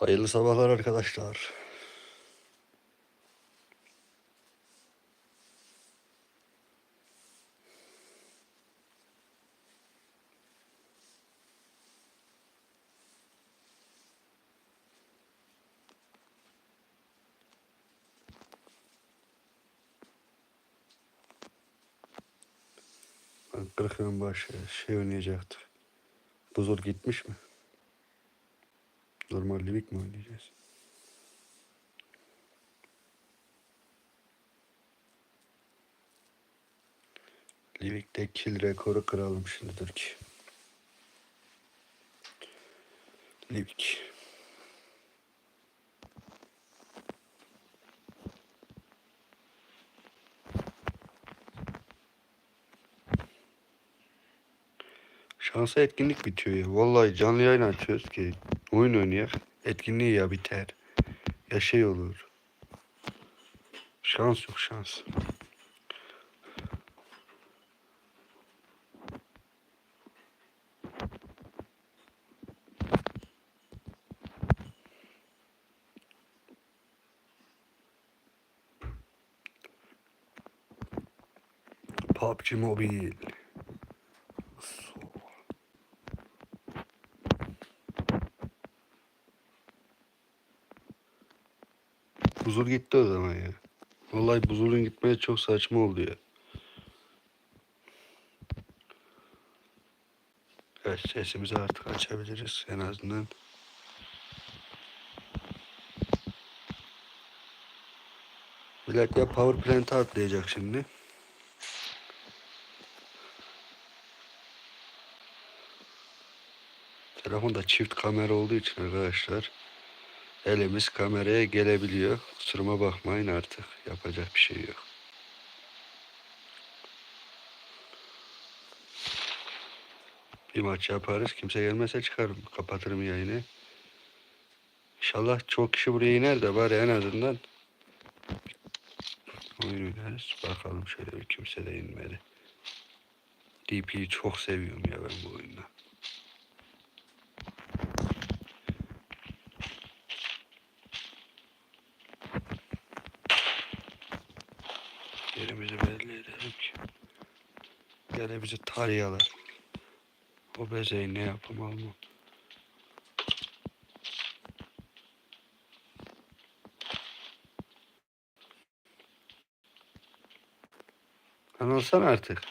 Hayırlı sabahlar arkadaşlar. Ben Kırkı'nın başı şey oynayacaktık. Buzur gitmiş mi? Normal Livik mi oynayacağız? Livik'te kill rekoru kıralım şimdi dur ki. Livik. Şansa etkinlik bitiyor ya. Vallahi canlı yayın açıyoruz ki oyun oynayak. Etkinliği ya biter. Ya şey olur. Şans yok şans. PUBG Mobile. Buzul gitti o zaman ya. Vallahi buzulun gitmeye çok saçma oldu ya. Evet sesimizi artık açabiliriz en azından. Millet ya power plant'a atlayacak şimdi. Telefonda çift kamera olduğu için arkadaşlar elimiz kameraya gelebiliyor. Kusuruma bakmayın artık. Yapacak bir şey yok. Bir maç yaparız. Kimse gelmezse çıkarım. Kapatırım yayını. İnşallah çok kişi buraya iner de bari en azından oyun oynarız. Bakalım şöyle bir kimse de inmedi. DP'yi çok seviyorum ya ben bu oyunda. Gene bizi tarayalar. O bezeyi ne yapım almam. Lan olsana artık.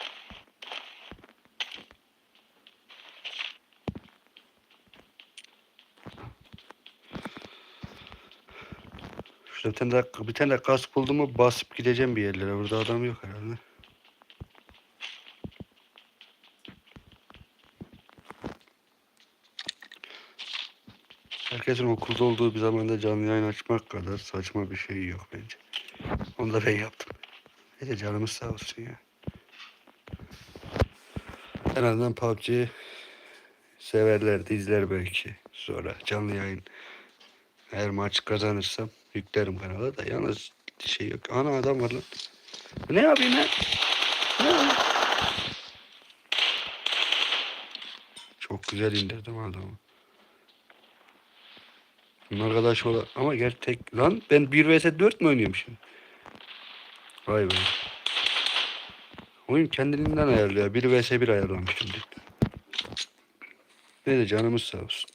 Şurada bir tane, daha, bir tane de kask buldum mu basıp gideceğim bir yerlere. Burada adam yok herhalde. Herkesin okulda olduğu bir zamanda canlı yayın açmak kadar saçma bir şey yok bence. Onu da ben yaptım. Neyse canımız sağ olsun ya. En azından PUBG severler izler belki sonra canlı yayın. Eğer maç kazanırsam yüklerim kanala da yalnız şey yok. Ana adam var lan. Ne yapayım lan? Ne? Çok güzel indirdim adamı. Arkadaş ola ama gel tek lan ben 1 vs 4 mü oynuyorum şimdi? Vay be. Oyun kendiliğinden ayarlıyor. 1 vs 1 ayarlamıştım. Neyse canımız sağ olsun.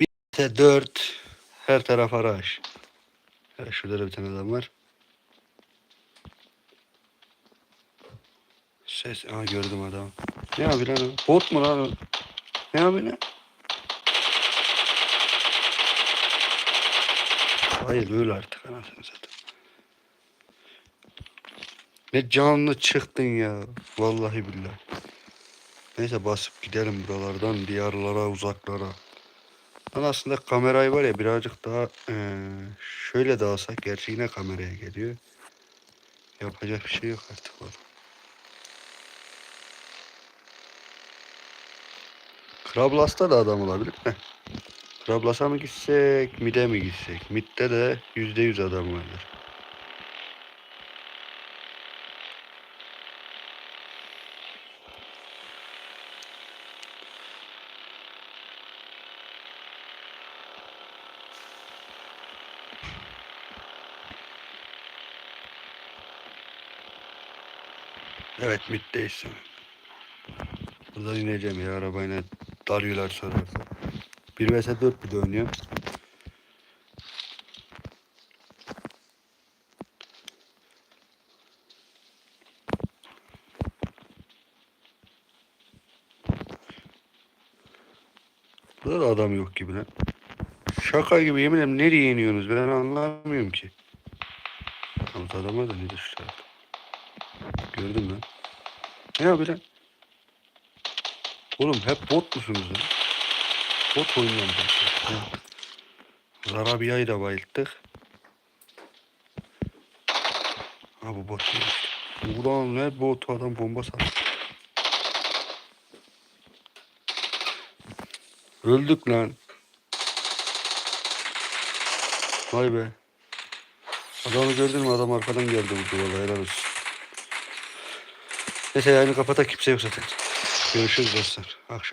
1 vs 4 her taraf araç. Ya şurada da bir tane adam var. Ses, aa gördüm adamı. Ne yapıyor lan? Bot mu lan? Ne yapıyor lan? Hayır öyle artık anasını satayım. Ne canlı çıktın ya. Vallahi billahi. Neyse basıp gidelim buralardan diyarlara uzaklara. Ben aslında kamerayı var ya birazcık daha eee, şöyle de alsak gerçi yine kameraya geliyor. Yapacak bir şey yok artık var. Krablas'ta da adam olabilir mi? Trablas'a mı gitsek, Mid'e mi gitsek? Mid'de de %100 adam vardır. Evet middeyiz. Buradan ineceğim ya arabayla darıyorlar sonra. 1 vs 4 bir de oynuyor. Burada da adam yok gibi lan. Şaka gibi yemin ederim nereye iniyorsunuz ben anlamıyorum ki. Tamam adama da ne düştü Gördün mü? Ne abi lan? Oğlum hep bot musunuz lan? Bot oynuyorum ben. Ha. Zarabiyayı da bayılttık. Ha bu bot değil. Ulan ne bot adam bomba sattı. Öldük lan. Vay be. Adamı gördün mü? Adam arkadan geldi bu valla helal olsun. Neyse yayını kapata kimse yok zaten. Görüşürüz dostlar. Akşam.